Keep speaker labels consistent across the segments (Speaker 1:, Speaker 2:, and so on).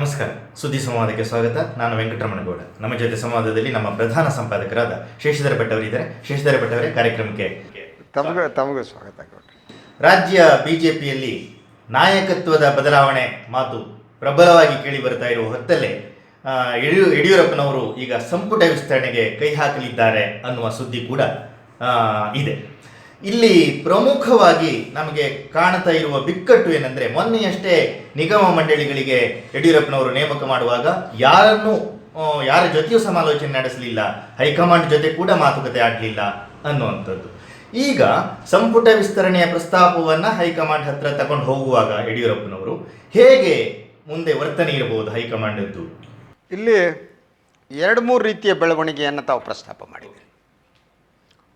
Speaker 1: ನಮಸ್ಕಾರ. ಸುದ್ದಿ ಸಂವಾದಕ್ಕೆ ಸ್ವಾಗತ. ನಾನು ವೆಂಕಟರಮಣಗೌಡ. ನಮ್ಮ ಜೊತೆ ಸಂವಾದದಲ್ಲಿ ನಮ್ಮ ಪ್ರಧಾನ ಸಂಪಾದಕರಾದ ಶೇಷಧರ ಭಟ್ ಅವರಿದ್ದಾರೆ. ಶೇಷಧರ ಭಟ್ ಅವರೇ ಕಾರ್ಯಕ್ರಮಕ್ಕೆ.
Speaker 2: ತಮಗೂ ತಮಗೂ ಸ್ವಾಗತ ಬಿ
Speaker 1: ರಾಜ್ಯ ಬಿಜೆಪಿಯಲ್ಲಿ ನಾಯಕತ್ವದ ಬದಲಾವಣೆ ಮಾತು ಪ್ರಬಲವಾಗಿ ಕೇಳಿ ಬರ್ತಾ ಇರುವ ಹೊತ್ತಲ್ಲೇ ಯಡಿಯೂ ಯಡಿಯೂರಪ್ಪನವರು ಈಗ ಸಂಪುಟ ವಿಸ್ತರಣೆಗೆ ಕೈ ಹಾಕಲಿದ್ದಾರೆ ಅನ್ನುವ ಸುದ್ದಿ ಕೂಡ ಇದೆ. ಇಲ್ಲಿ ಪ್ರಮುಖವಾಗಿ ನಮಗೆ ಕಾಣ್ತಾ ಇರುವ ಬಿಕ್ಕಟ್ಟು ಏನಂದ್ರೆ ಮೊನ್ನೆಯಷ್ಟೇ ನಿಗಮ ಮಂಡಳಿಗಳಿಗೆ ಯಡಿಯೂರಪ್ಪನವರು ನೇಮಕ ಮಾಡುವಾಗ ಯಾರನ್ನು ಯಾರ ಜೊತೆಯೂ ಸಮಾಲೋಚನೆ ನಡೆಸಲಿಲ್ಲ. ಹೈಕಮಾಂಡ್ ಜೊತೆ ಕೂಡ ಮಾತುಕತೆ ಆಗಲಿಲ್ಲ ಅನ್ನುವಂಥದ್ದು. ಈಗ ಸಂಪುಟ ವಿಸ್ತರಣೆಯ ಪ್ರಸ್ತಾಪವನ್ನು ಹೈಕಮಾಂಡ್ ಹತ್ರ ತಗೊಂಡು ಹೋಗುವಾಗ ಯಡಿಯೂರಪ್ಪನವರು ಹೇಗೆ ಮುಂದೆ ವರ್ತನೆ ಇರಬಹುದು ಹೈಕಮಾಂಡದ್ದು?
Speaker 2: ಇಲ್ಲಿ ಎರಡು ಮೂರು ರೀತಿಯ ಬೆಳವಣಿಗೆಯನ್ನು ತಾವು ಪ್ರಸ್ತಾಪ ಮಾಡಿದ್ದೀರಿ.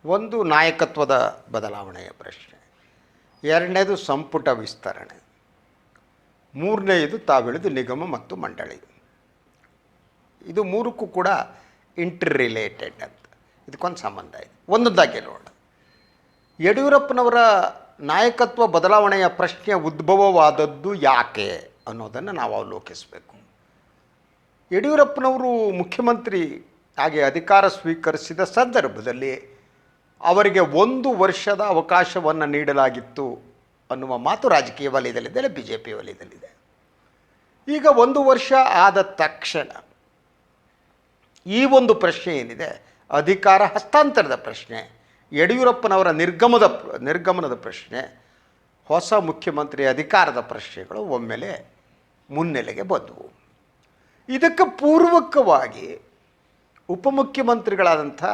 Speaker 2: ಒಂದು ನಾಯಕತ್ವದ ಬದಲಾವಣೆಯ ಪ್ರಶ್ನೆ. ಎರಡನೇದು ಸಂಪುಟ ವಿಸ್ತರಣೆ. ಮೂರನೆಯದು ತಾವಿಳಿದು ನಿಗಮ ಮತ್ತು ಮಂಡಳಿ. ಇದು ಮೂರಕ್ಕೂ ಕೂಡ ಇಂಟರ್ ರಿಲೇಟೆಡ್ ಅಂತ. ಇದಕ್ಕೊಂದು ಸಂಬಂಧ ಇದೆ. ಒಂದೊಂದಾಗಿ ನೋಡೋಣ. ಯಡಿಯೂರಪ್ಪನವರ ನಾಯಕತ್ವ ಬದಲಾವಣೆಯ ಪ್ರಶ್ನೆ ಉದ್ಭವವಾದದ್ದು ಯಾಕೆ ಅನ್ನೋದನ್ನು ನಾವು ಅವಲೋಕಿಸಬೇಕು. ಯಡಿಯೂರಪ್ಪನವರು ಮುಖ್ಯಮಂತ್ರಿ ಹಾಗೆ ಅಧಿಕಾರ ಸ್ವೀಕರಿಸಿದ ಸಂದರ್ಭದಲ್ಲಿ ಅವರಿಗೆ ಒಂದು ವರ್ಷದ ಅವಕಾಶವನ್ನು ನೀಡಲಾಗಿತ್ತು ಅನ್ನುವ ಮಾತು ರಾಜಕೀಯ ವಲಯದಲ್ಲಿದೆ ಬಿ ಜೆ ಪಿ ವಲಯದಲ್ಲಿದೆ. ಈಗ ಒಂದು ವರ್ಷ ಆದ ತಕ್ಷಣ ಈ ಒಂದು ಪ್ರಶ್ನೆ ಏನಿದೆ? ಅಧಿಕಾರ ಹಸ್ತಾಂತರದ ಪ್ರಶ್ನೆ, ಯಡಿಯೂರಪ್ಪನವರ ನಿರ್ಗಮದ ನಿರ್ಗಮನದ ಪ್ರಶ್ನೆ, ಹೊಸ ಮುಖ್ಯಮಂತ್ರಿ ಅಧಿಕಾರದ ಪ್ರಶ್ನೆಗಳು ಒಮ್ಮೆಲೆ ಮುನ್ನೆಲೆಗೆ ಬಂದವು. ಇದಕ್ಕೆ ಪೂರ್ವಕವಾಗಿ ಉಪಮುಖ್ಯಮಂತ್ರಿಗಳಾದಂಥ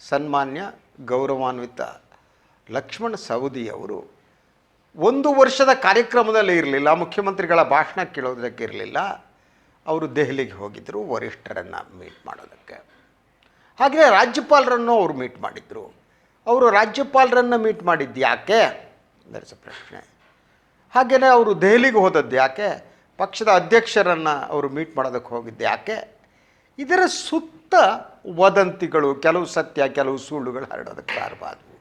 Speaker 2: ಸನ್ಮಾನ್ಯ ಗೌರವಾನ್ವಿತ. ಲಕ್ಷ್ಮಣ ಸವದಿಯವರು ಒಂದು ವರ್ಷದ ಕಾರ್ಯಕ್ರಮದಲ್ಲಿ ಇರಲಿಲ್ಲ, ಮುಖ್ಯಮಂತ್ರಿಗಳ ಭಾಷಣ ಕೇಳೋದಕ್ಕೆ ಇರಲಿಲ್ಲ. ಅವರು ದೆಹಲಿಗೆ ಹೋಗಿದ್ದರು ವರಿಷ್ಠರನ್ನು ಮೀಟ್ ಮಾಡೋದಕ್ಕೆ. ಹಾಗೆ ರಾಜ್ಯಪಾಲರನ್ನು ಅವರು ಮೀಟ್ ಮಾಡಿದರು. ಅವರು ರಾಜ್ಯಪಾಲರನ್ನು ಮೀಟ್ ಮಾಡಿದ್ದು ಯಾಕೆ? ದಟ್ಸ್ ಪ್ರಶ್ನೆ. ಹಾಗೆಯೇ ಅವರು ದೆಹಲಿಗೆ ಹೋದದ್ದು ಯಾಕೆ? ಪಕ್ಷದ ಅಧ್ಯಕ್ಷರನ್ನು ಅವರು ಮೀಟ್ ಮಾಡೋದಕ್ಕೆ ಹೋಗಿದ್ದು ಯಾಕೆ? ಇದರ ಸುತ್ತ ವದಂತಿಗಳು, ಕೆಲವು ಸತ್ಯ, ಕೆಲವು ಸುಳ್ಳುಗಳು ಹರಡೋದಕ್ಕೆ ಆದವು.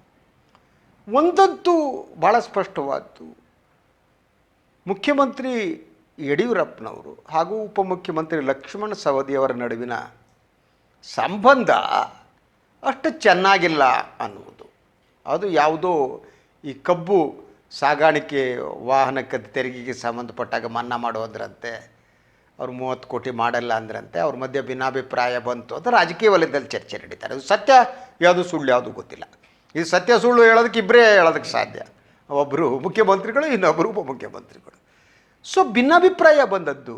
Speaker 2: ಒಂದಂತೂ ಭಾಳ ಸ್ಪಷ್ಟವಾದ್ದು. ಮುಖ್ಯಮಂತ್ರಿ ಯಡಿಯೂರಪ್ಪನವರು ಹಾಗೂ ಉಪಮುಖ್ಯಮಂತ್ರಿ ಲಕ್ಷ್ಮಣ ಸವದಿಯವರ ನಡುವಿನ ಸಂಬಂಧ ಅಷ್ಟು ಚೆನ್ನಾಗಿಲ್ಲ ಅನ್ನುವುದು. ಅದು ಯಾವುದೋ ಈ ಕಬ್ಬು ಸಾಗಾಣಿಕೆ ವಾಹನಕ್ಕೆ ತೆರಿಗೆಗೆ ಸಂಬಂಧಪಟ್ಟಾಗ ಮನ್ನಾ ಮಾಡೋದ್ರಂತೆ ಅವ್ರು ಮೂವತ್ತು ಕೋಟಿ ಮಾಡಲ್ಲ ಅಂದ್ರಂತೆ, ಅವ್ರ ಮಧ್ಯೆ ಭಿನ್ನಾಭಿಪ್ರಾಯ ಬಂತು ಅಂತ ರಾಜಕೀಯ ವಲಯದಲ್ಲಿ ಚರ್ಚೆ ನಡೀತಾರೆ. ಅದು ಸತ್ಯ, ಯಾವುದು ಸುಳ್ಳು, ಯಾವುದು ಗೊತ್ತಿಲ್ಲ. ಇದು ಸತ್ಯ ಸುಳ್ಳು ಹೇಳೋದಕ್ಕೆ ಇಬ್ಬರೇ ಹೇಳೋದಕ್ಕೆ ಸಾಧ್ಯ. ಒಬ್ಬರು ಮುಖ್ಯಮಂತ್ರಿಗಳು ಇನ್ನೊಬ್ಬರು ಉಪಮುಖ್ಯಮಂತ್ರಿಗಳು. ಸೊ ಭಿನ್ನಾಭಿಪ್ರಾಯ ಬಂದದ್ದು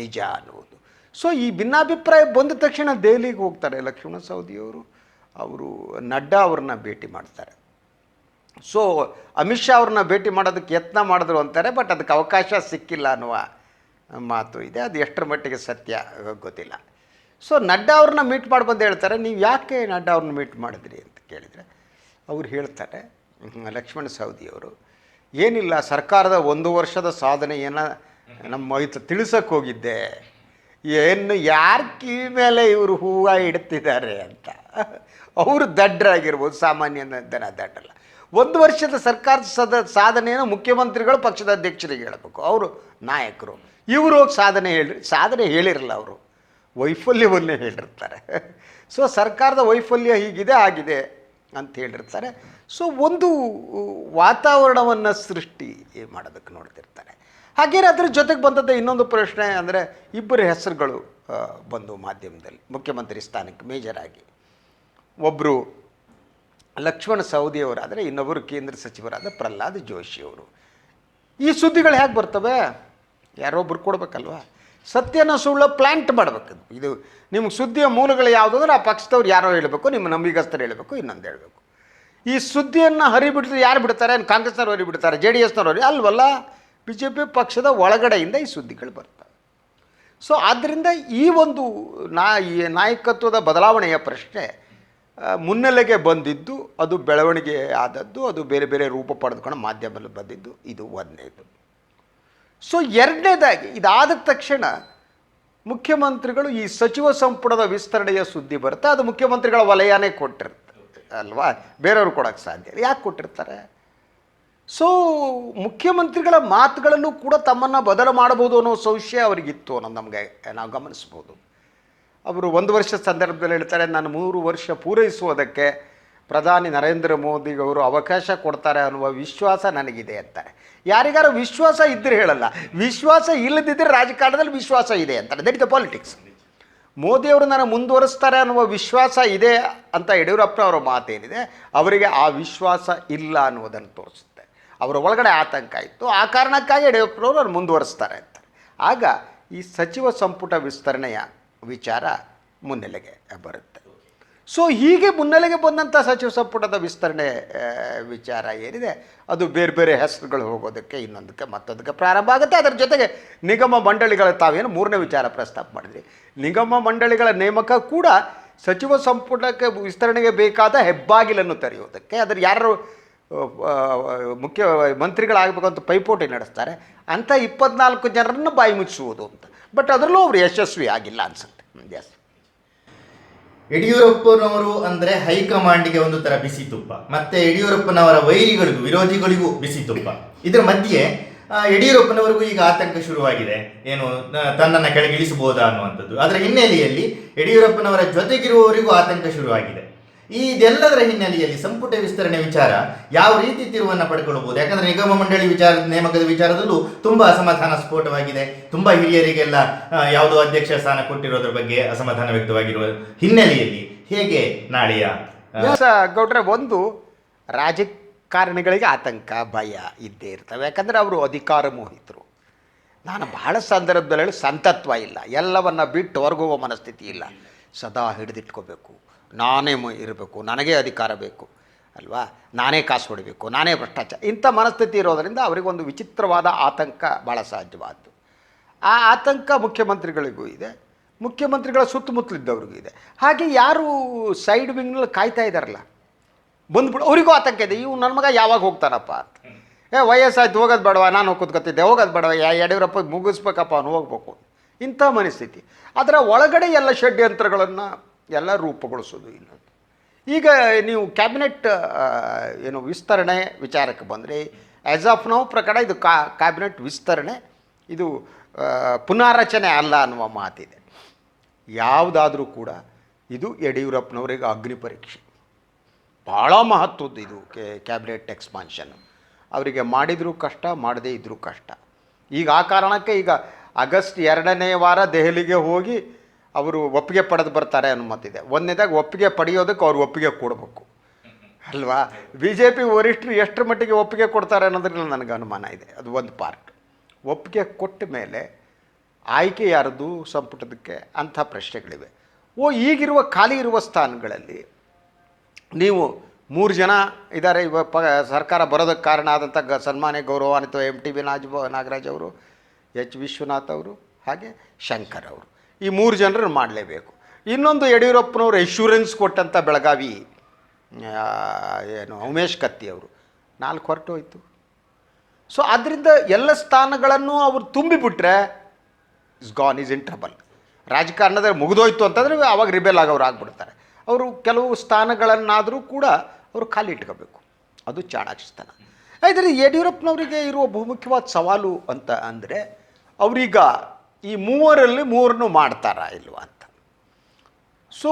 Speaker 2: ನಿಜ ಅನ್ನುವುದು. ಸೊ ಈ ಭಿನ್ನಾಭಿಪ್ರಾಯ ಬಂದ ತಕ್ಷಣ ದೆಹಲಿಗೆ ಹೋಗ್ತಾರೆ ಲಕ್ಷ್ಮಣ ಸವದಿಯವರು. ಅವರು ನಡ್ಡಾ ಅವ್ರನ್ನ ಭೇಟಿ ಮಾಡ್ತಾರೆ. ಸೊ ಅಮಿತ್ ಶಾ ಅವ್ರನ್ನ ಭೇಟಿ ಮಾಡೋದಕ್ಕೆ ಯತ್ನ ಮಾಡಿದ್ರು ಅಂತಾರೆ, ಬಟ್ ಅದಕ್ಕೆ ಅವಕಾಶ ಸಿಕ್ಕಿಲ್ಲ ಅನ್ನುವ ಮಾತು ಇದೆ, ಅದು ಎಷ್ಟರ ಮಟ್ಟಿಗೆ ಸತ್ಯ ಗೊತ್ತಿಲ್ಲ. ಸೊ ನಡ್ಡಾ ಅವ್ರನ್ನ ಮೀಟ್ ಮಾಡಿ ಬಂದು ಹೇಳ್ತಾರೆ, ನೀವು ಯಾಕೆ ನಡ್ಡಾ ಅವ್ರನ್ನ ಮೀಟ್ ಮಾಡಿದ್ರಿ? ಅಂತ ಕೇಳಿದರೆ, ಅವ್ರು ಹೇಳ್ತಾರೆ, ಲಕ್ಷ್ಮಣ ಸವದಿಯವರು ಏನಿಲ್ಲ, ಸರ್ಕಾರದ ಒಂದು ವರ್ಷದ ಸಾಧನೆಯನ್ನು ನಮ್ಮ ಇದು ತಿಳಿಸಕ್ಕೆ ಹೋಗಿದ್ದೆ. ಏನು ಯಾರ ಕಿವಿ ಮೇಲೆ ಇವರು ಹೂವು ಇಡ್ತಿದ್ದಾರೆ ಅಂತ. ಅವರು ದಡ್ಡರಾಗಿರ್ಬೋದು ಸಾಮಾನ್ಯ ದನ ದಡ್ಡಲ್ಲ ಒಂದು ವರ್ಷದ ಸರ್ಕಾರದ ಸದ, ಸಾಧನೆಯನ್ನು ಮುಖ್ಯಮಂತ್ರಿಗಳು ಪಕ್ಷದ ಅಧ್ಯಕ್ಷರಿಗೆ ಹೇಳಬೇಕು. ಅವರು ನಾಯಕರು. ಇವರು ಹೋಗಿ ಸಾಧನೆ ಹೇಳಿ, ಸಾಧನೆ ಹೇಳಿರಲ್ಲ ಅವರು. ವೈಫಲ್ಯವನ್ನೇ ಹೇಳಿರ್ತಾರೆ. ಸೊ ಸರ್ಕಾರದ ವೈಫಲ್ಯ ಹೀಗಿದೆ, ಆಗಿದೆ ಅಂತ ಹೇಳಿರ್ತಾರೆ. ಸೊ ಒಂದು ವಾತಾವರಣವನ್ನು ಸೃಷ್ಟಿ ಮಾಡೋದಕ್ಕೆ ನೋಡ್ತಿರ್ತಾರೆ. ಹಾಗೇನೆ ಅದ್ರ ಜೊತೆಗೆ ಬಂದದ್ದು ಇನ್ನೊಂದು ಪ್ರಶ್ನೆ ಅಂದರೆ, ಇಬ್ಬರು ಹೆಸರುಗಳು ಬಂದು ಮಾಧ್ಯಮದಲ್ಲಿ, ಮುಖ್ಯಮಂತ್ರಿ ಸ್ಥಾನಕ್ಕೆ ಮೇಜರ್ ಆಗಿ ಒಬ್ಬರು ಲಕ್ಷ್ಮಣ ಸವದಿಯವರಾದರೆ ಇನ್ನೊಬ್ಬರು ಕೇಂದ್ರ ಸಚಿವರಾದ ಪ್ರಹ್ಲಾದ್ ಜೋಶಿಯವರು ಈ ಸುದ್ದಿಗಳು ಹೇಗೆ ಬರ್ತವೆ? ಯಾರೊಬ್ರು ಕೊಡ್ಬೇಕಲ್ವಾ? ಸತ್ಯನ ಸುಳ್ಳು ಪ್ಲ್ಯಾಂಟ್ ಮಾಡಬೇಕು ಇದು. ನಿಮ್ಗೆ ಸುದ್ದಿಯ ಮೂಲಗಳು ಯಾವುದು ಅಂದ್ರೆ ಆ ಪಕ್ಷದವ್ರು ಯಾರೋ ಹೇಳಬೇಕು, ನಿಮ್ಮ ನಂಬಿಗಸ್ತರು ಹೇಳಬೇಕು, ಇನ್ನೊಂದು ಹೇಳಬೇಕು. ಈ ಸುದ್ದಿಯನ್ನು ಹರಿಬಿಡ್ತಾರೆ ಯಾರು ಬಿಡ್ತಾರೆ? ಕಾಂಗ್ರೆಸ್ನವ್ರು ಹರಿಬಿಡ್ತಾರೆ, ಜೆ ಡಿ ಎಸ್ನವ್ರು ಅಲ್ವಲ್ಲ? ಬಿ ಜೆ ಪಿ ಪಕ್ಷದ ಒಳಗಡೆಯಿಂದ ಈ ಸುದ್ದಿಗಳು ಬರ್ತವೆ ಸೊ ಆದ್ದರಿಂದ ಈ ಒಂದು ನಾ ಈ ನಾಯಕತ್ವದ ಬದಲಾವಣೆಯ ಪ್ರಶ್ನೆ ಮುನ್ನೆಲೆಗೆ ಬಂದಿದ್ದು, ಅದು ಬೆಳವಣಿಗೆ ಆದದ್ದು, ಅದು ಬೇರೆ ಬೇರೆ ರೂಪ ಪಡೆದುಕೊಂಡು ಮಾಧ್ಯಮದಲ್ಲಿ ಬಂದಿದ್ದು, ಇದು ಒಂದನೇದು ಸೊ ಎರಡನೇದಾಗಿ, ಇದಾದ ತಕ್ಷಣ ಮುಖ್ಯಮಂತ್ರಿಗಳು ಈ ಸಚಿವ ಸಂಪುಟದ ವಿಸ್ತರಣೆಯ ಸುದ್ದಿ ಬರುತ್ತೆ, ಅದು ಮುಖ್ಯಮಂತ್ರಿಗಳ ವಲಯನೇ ಕೊಟ್ಟಿರುತ್ತೆ ಅಲ್ವಾ? ಬೇರೆಯವ್ರು ಕೊಡೋಕ್ಕೆ ಸಾಧ್ಯ ಯಾಕೆ ಕೊಟ್ಟಿರ್ತಾರೆ? ಸೊ ಮುಖ್ಯಮಂತ್ರಿಗಳ ಮಾತುಗಳನ್ನು ಕೂಡ ತಮ್ಮನ್ನು ಬದಲು ಮಾಡಬಹುದು ಅನ್ನೋ ಸಂಶಯ ಅವರಿಗಿತ್ತು ಅನ್ನೋದು ನಮಗೆ ನಾವು ಗಮನಿಸ್ಬೋದು. ಅವರು ಒಂದು ವರ್ಷ ಸಂದರ್ಭದಲ್ಲಿ ಹೇಳ್ತಾರೆ, ನಾನು ಮೂರು ವರ್ಷ ಪೂರೈಸುವುದಕ್ಕೆ ಪ್ರಧಾನಿ ನರೇಂದ್ರ ಮೋದಿಗವರು ಅವಕಾಶ ಕೊಡ್ತಾರೆ ಅನ್ನುವ ವಿಶ್ವಾಸ ನನಗಿದೆ ಅಂತಾರೆ. ಯಾರಿಗಾರು ವಿಶ್ವಾಸ ಇದ್ದರೆ ಹೇಳಲ್ಲ. ವಿಶ್ವಾಸ ಇಲ್ಲದಿದ್ದರೆ ರಾಜಕಾರಣದಲ್ಲಿ ವಿಶ್ವಾಸ ಇದೆ ಅಂತಾರೆ. ದಟ್ ಇಸ್ ದ ಪಾಲಿಟಿಕ್ಸ್ ಮೋದಿಯವರು ನಾನು ಮುಂದುವರಿಸ್ತಾರೆ ಅನ್ನುವ ವಿಶ್ವಾಸ ಇದೆ ಅಂತ ಯಡಿಯೂರಪ್ಪ ಅವರ ಮಾತೇನಿದೆ. ಅವರಿಗೆ ಆ ವಿಶ್ವಾಸ ಇಲ್ಲ ಅನ್ನುವುದನ್ನು ತೋರಿಸುತ್ತೆ. ಅವರ ಒಳಗಡೆ ಆತಂಕ ಇತ್ತು. ಆ ಕಾರಣಕ್ಕಾಗಿ ಯಡಿಯೂರಪ್ಪನವರು ಅವ್ರು ಮುಂದುವರಿಸ್ತಾರೆ ಅಂತಾರೆ. ಆಗ ಈ ಸಚಿವ ಸಂಪುಟ ವಿಸ್ತರಣೆಯ ವಿಚಾರ ಮುನ್ನೆಲೆಗೆ ಬರುತ್ತೆ. ಸೊ ಹೀಗೆ ಮುನ್ನೆಲೆಗೆ ಬಂದಂಥ ಸಚಿವ ಸಂಪುಟದ ವಿಸ್ತರಣೆ ವಿಚಾರ ಏನಿದೆ, ಅದು ಬೇರೆ ಬೇರೆ ಹೆಸರುಗಳು ಹೋಗೋದಕ್ಕೆ ಇನ್ನೊಂದಕ್ಕೆ ಮತ್ತೊಂದಕ್ಕೆ ಪ್ರಾರಂಭ ಆಗುತ್ತೆ. ಅದರ ಜೊತೆಗೆ ನಿಗಮ ಮಂಡಳಿಗಳ ತಾವೇನು ಮೂರನೇ ವಿಚಾರ ಪ್ರಸ್ತಾಪ ಮಾಡಿದ್ರಿ. ನಿಗಮ ಮಂಡಳಿಗಳ ನೇಮಕ ಕೂಡ ಸಚಿವ ಸಂಪುಟಕ್ಕೆ ವಿಸ್ತರಣೆಗೆ ಬೇಕಾದ ಹೆಬ್ಬಾಗಿಲನ್ನು ತೆರೆಯುವುದಕ್ಕೆ ಅದರ ಯಾರು ಮುಖ್ಯ ಮಂತ್ರಿಗಳಾಗಬೇಕಂತ ಪೈಪೋಟಿ ನಡೆಸ್ತಾರೆ. ಅಂಥ ಇಪ್ಪತ್ನಾಲ್ಕು ಜನರನ್ನು ಬಾಯಿ ಮುಚ್ಚಿಸುವುದು ಅಂತ. ಬಟ್ ಅದರಲ್ಲೂ ಅವರು ಯಶಸ್ವಿ ಆಗಿಲ್ಲ ಅನ್ಸುತ್ತೆ.
Speaker 1: ಯಡಿಯೂರಪ್ಪನವರು ಅಂದ್ರೆ ಹೈಕಮಾಂಡ್ಗೆ ಒಂದು ತರ ಬಿಸಿ ತುಪ್ಪ. ಮತ್ತೆ ಯಡಿಯೂರಪ್ಪನವರ ವೈರಿಗಳಿಗೂ, ವಿರೋಧಿಗಳಿಗೂ ಬಿಸಿ ತುಪ್ಪ. ಇದರ ಮಧ್ಯೆ ಯಡಿಯೂರಪ್ಪನವರಿಗೂ ಈಗ ಆತಂಕ ಶುರುವಾಗಿದೆ. ಏನು ತನ್ನನ್ನು ಕೆಳಗಿಳಿಸಬಹುದಾ ಅನ್ನುವಂಥದ್ದು. ಅದರ ಹಿನ್ನೆಲೆಯಲ್ಲಿ ಯಡಿಯೂರಪ್ಪನವರ ಜೊತೆಗಿರುವವರಿಗೂ ಆತಂಕ ಶುರುವಾಗಿದೆ. ಇದೆಲ್ಲದರ ಹಿನ್ನೆಲೆಯಲ್ಲಿ ಸಂಪುಟ ವಿಸ್ತರಣೆ ವಿಚಾರ ಯಾವ ರೀತಿ ತಿರುವನ್ನು ಪಡ್ಕೊಳ್ಬಹುದು? ಯಾಕಂದ್ರೆ ನಿಗಮ ಮಂಡಳಿ ವಿಚಾರ, ನೇಮಕದ ವಿಚಾರದಲ್ಲೂ ತುಂಬಾ ಅಸಮಾಧಾನ ಸ್ಫೋಟವಾಗಿದೆ. ತುಂಬಾ ಹಿರಿಯರಿಗೆಲ್ಲ ಯಾವುದೋ ಅಧ್ಯಕ್ಷ ಸ್ಥಾನ ಕೊಟ್ಟಿರೋದ್ರ ಬಗ್ಗೆ ಅಸಮಾಧಾನ ವ್ಯಕ್ತವಾಗಿರುವ ಹಿನ್ನೆಲೆಯಲ್ಲಿ ಹೇಗೆ ನಾಳೆಯ
Speaker 2: ಗೌಡ್ರೆ, ಒಂದು ರಾಜಕಾರಣಿಗಳಿಗೆ ಆತಂಕ, ಭಯ ಇದ್ದೇ ಇರ್ತವೆ. ಯಾಕಂದ್ರೆ ಅವರು ಅಧಿಕಾರ ಮೋಹಿತರು. ನಾನು ಬಹಳ ಸಂದರ್ಭದಲ್ಲಿ ಸಂತತ್ವ ಇಲ್ಲ. ಎಲ್ಲವನ್ನ ಬಿಟ್ಟು ಹೊರಗುವ ಮನಸ್ಥಿತಿ ಇಲ್ಲ. ಸದಾ ಹಿಡಿದಿಟ್ಕೋಬೇಕು. ನಾನೇ ಇರಬೇಕು, ನನಗೇ ಅಧಿಕಾರ ಬೇಕು, ಅಲ್ವಾ? ನಾನೇ ಕಾಸು ಹೊಡಿಬೇಕು, ನಾನೇ ಭ್ರಷ್ಟಾಚಾರ. ಇಂಥ ಮನಸ್ಥಿತಿ ಇರೋದರಿಂದ ಅವರಿಗೊಂದು ವಿಚಿತ್ರವಾದ ಆತಂಕ ಭಾಳ ಸಹಜವಾದ್ದು. ಆ ಆತಂಕ ಮುಖ್ಯಮಂತ್ರಿಗಳಿಗೂ ಇದೆ, ಮುಖ್ಯಮಂತ್ರಿಗಳ ಸುತ್ತಮುತ್ತಲಿದ್ದವ್ರಿಗೂ ಇದೆ. ಹಾಗೆ ಯಾರು ಸೈಡ್ ವಿಂಗ್ನಲ್ಲಿ ಕಾಯ್ತಾ ಇದ್ದಾರಲ್ಲ ಬಂದ್ಬಿಡು, ಅವರಿಗೂ ಆತಂಕ ಇದೆ. ಇವು ನನ್ನ ಮಗ ಯಾವಾಗ ಹೋಗ್ತಾನಪ್ಪ ಅಂತ. ಏ, ವಯಸ್ಸಾಯ್ತು, ಹೋಗೋದು ಬೇಡವ? ನಾನು ಕೂತ್ಕೊತಿದ್ದೆ ಹೋಗೋದು ಬೇಡವ? ಯಾ, ಯಡಿಯೂರಪ್ಪ ಮುಗಿಸ್ಬೇಕಪ್ಪ, ಅವನು ಹೋಗ್ಬೇಕು. ಇಂಥ ಮನಸ್ಥಿತಿ. ಅದರ ಒಳಗಡೆ ಎಲ್ಲ ಷಡ್ಯಂತ್ರಗಳನ್ನು ಎಲ್ಲ ರೂಪುಗೊಳಿಸೋದು ಇನ್ನೊಂದು ಈಗ ನೀವು ಕ್ಯಾಬಿನೆಟ್ ಏನು ವಿಸ್ತರಣೆ ವಿಚಾರಕ್ಕೆ ಬಂದರೆ ಆ್ಯಸ್ ಆಫ್ ನೌ ಪ್ರಕಾರ ಇದು ಕಾ, ಕ್ಯಾಬಿನೆಟ್ ವಿಸ್ತರಣೆ, ಇದು ಪುನಾರಚನೆ ಅಲ್ಲ ಅನ್ನುವ ಮಾತಿದೆ. ಯಾವುದಾದ್ರೂ ಕೂಡ ಇದು ಯಡಿಯೂರಪ್ಪನವರಿಗೆ ಅಗ್ನಿ ಪರೀಕ್ಷೆ. ಭಾಳ ಮಹತ್ವದ್ದು ಇದು ಕ್ಯಾಬಿನೆಟ್ ಎಕ್ಸ್ಪಾನ್ಷನ್. ಅವರಿಗೆ ಮಾಡಿದರೂ ಕಷ್ಟ, ಮಾಡದೇ ಇದ್ದರೂ ಕಷ್ಟ. ಈಗ ಆ ಕಾರಣಕ್ಕೆ ಈಗ ಆಗಸ್ಟ್ ಎರಡನೇ ವಾರ ದೆಹಲಿಗೆ ಹೋಗಿ ಅವರು ಒಪ್ಪಿಗೆ ಪಡೆದು ಬರ್ತಾರೆ ಅನ್ನೋ ಮಾತಿದೆ ಒಂದನೇದಾಗಿ ಒಪ್ಪಿಗೆ ಪಡೆಯೋದಕ್ಕೆ ಅವ್ರು ಒಪ್ಪಿಗೆ ಕೊಡಬೇಕು. ಅಲ್ವಾ? ಬಿ ಜೆ ಪಿ ವರಿಷ್ಠರು ಎಷ್ಟರ ಮಟ್ಟಿಗೆ ಒಪ್ಪಿಗೆ ಕೊಡ್ತಾರೆ ಅನ್ನೋದ್ರಲ್ಲಿ ನನಗೆ ಅನುಮಾನ ಇದೆ. ಅದು ಒಂದು ಪಾರ್ಕ್ ಒಪ್ಪಿಗೆ ಕೊಟ್ಟ ಮೇಲೆ ಆಯ್ಕೆ ಯಾರದು ಸಂಪುಟದಕ್ಕೆ ಅಂಥ ಪ್ರಶ್ನೆಗಳಿವೆ. ಓ, ಈಗಿರುವ ಖಾಲಿ ಇರುವ ಸ್ಥಾನಗಳಲ್ಲಿ ನೀವು ಮೂರು ಜನ ಇದ್ದಾರೆ. ಇವ ಪ, ಸರ್ಕಾರ ಬರೋದಕ್ಕೆ ಕಾರಣ ಆದಂಥ ಗ, ಸನ್ಮಾನ್ಯ ಗೌರವಾನ್ವಿತ ಎಂ ಟಿ ಬಿ ನಾಜ್, ನಾಗರಾಜ್ ಅವರು, ಎಚ್ ವಿಶ್ವನಾಥ್ ಅವರು, ಹಾಗೆ ಶಂಕರ್ ಅವರು. ಈ ಮೂರು ಜನರನ್ನು ಮಾಡಲೇಬೇಕು. ಇನ್ನೊಂದು ಯಡಿಯೂರಪ್ಪನವರು ಎಶ್ಯೂರೆನ್ಸ್ ಕೊಟ್ಟಂಥ ಬೆಳಗಾವಿ ಏನು, ಉಮೇಶ್ ಕತ್ತಿ ಅವರು. ನಾಲ್ಕು ಹೊರಟು ಹೋಯ್ತು. ಸೊ ಅದರಿಂದ ಎಲ್ಲ ಸ್ಥಾನಗಳನ್ನು ಅವರು ತುಂಬಿಬಿಟ್ರೆ is gone is in trouble ರಾಜಕಾರಣದಲ್ಲಿ ಮುಗಿದೋಯ್ತು ಅಂತಂದರೆ ಅವಾಗ ರಿಬೆಲ್ ಆಗೋರು ಆಗ್ಬಿಡ್ತಾರೆ. ಅವರು ಕೆಲವು ಸ್ಥಾನಗಳನ್ನಾದರೂ ಕೂಡ ಅವರು ಖಾಲಿ ಇಟ್ಕೋಬೇಕು. ಅದು ಚಾಣಾಕ್ಷತನ. ಆದರೆ ಯಡಿಯೂರಪ್ಪನವರಿಗೆ ಇರುವ ಬಹುಮುಖ್ಯವಾದ ಸವಾಲು ಅಂತ ಅಂದರೆ, ಅವರೀಗ ಈ ಮೂವರಲ್ಲಿ ಮೂರನ್ನು ಮಾಡ್ತಾರಾ ಇಲ್ವಾ ಅಂತ. ಸೊ